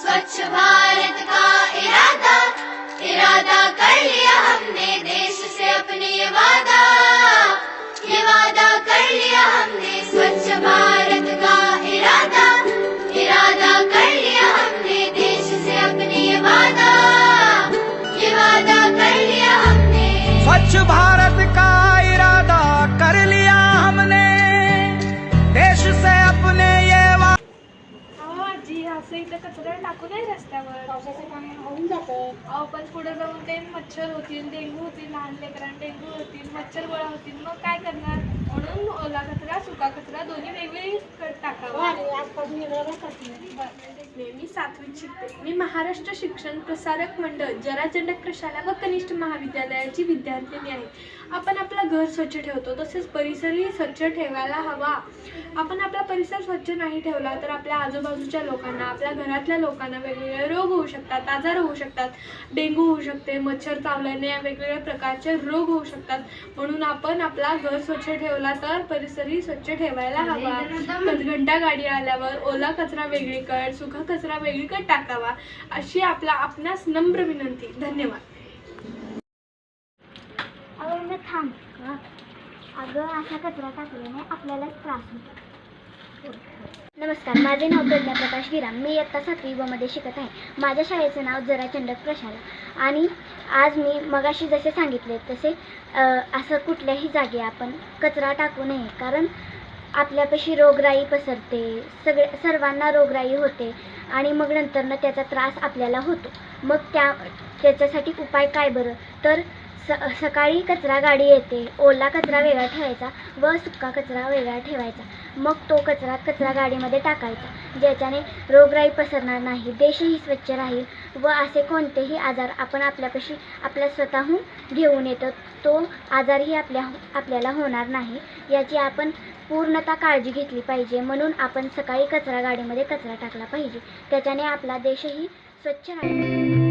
स्वच्छ भारत का इरादा? इरादा कर लिया हमने देश से अपने ये वादा। ये वादा कर लिया हमने स्वच्छ भारत का इरादा। इरादा कर लिया हमने देश से अपने ये वादा। ये वादा कर लिया हमने। स्वच्छ भारत असं इथं कचरा टाकू नये रस्त्यावर. पावसाचं पाणी होऊन जातं. अहो पण पुढे जाऊन ते मच्छर होतील डेंग्यू होतील लहान लेकरांना डेंग्यू होतील मच्छर गोळा होतील मग काय करणार? म्हणून ओला कचरा सुका कचरा दोन्ही वेगवेगळी टाकावा. आणि आजपासून वेगळं करते मी सातवीत शिकते. मी महाराष्ट्र शिक्षण प्रसारक मंडळ जराचंडक प्रशाला व कनिष्ठ महाविद्यालयाची विद्यार्थिनी आहे. आपण आपलं घर स्वच्छ ठेवतो तसेच परिसरही स्वच्छ ठेवायला हवा. आपण आपला परिसर स्वच्छ नाही ठेवला तर आपल्या आजूबाजूच्या लोकांना आपल्या घरातल्या लोकांना वेगवेगळे रोग होऊ शकतात आजार होऊ शकतात. डेंग्यू होऊ शकते मच्छर चावल्याने वेगवेगळ्या प्रकारचे रोग होऊ शकतात. म्हणून आपण आपला घर स्वच्छ ठेवला तर परिसरही स्वच्छ ठेवायला हवा. घंटा गाडी आल्यावर ओला कचरा वेगळीकडे सुका कचरा वेगळीकडे टाकावा अशी आपला आपणास नम्र विनंती. धन्यवाद. अगं थांब. अगं असा कचरा टाकल्याने आपल्यालाच त्रास होतो. नमस्कार माझे नाव प्रज्ञा प्रकाश गिराम. मी इयत्ता सातवी व मध्ये शिकत आहे. माझ्या शाळेचं नाव जरा चंडक प्रशाला. आणि आज मी मगाशी जसे सांगितले तसे असं कुठल्याही जागी आपण कचरा टाकू नये. कारण आपल्यापाशी रोगराई पसरते सगळे सर्वांना रोगराई होते. आणि मग नंतरनं त्याचा त्रास आपल्याला होतो. मग त्या त्याच्यासाठी उपाय काय बरं? तर स सकाळी कचरा गाडी येते. ओला कचरा वेगळा ठेवायचा व सुका कचरा वेगळा ठेवायचा. मग तो कचरा कचरा गाडीमध्ये टाकायचा. ज्याच्याने रोगराई पसरणार नाही देशही स्वच्छ राहील व असे कोणतेही आजार आपण आपल्यापाशी आपल्या स्वतःहून घेऊन येतो. तो आजारही आपल्या आपल्याला होणार नाही. याची आपण पूर्णतः काळजी घेतली पाहिजे. म्हणून आपण सकाळी कचरा गाडीमध्ये कचरा टाकला पाहिजे. त्याच्याने आपला देशही स्वच्छ राहील.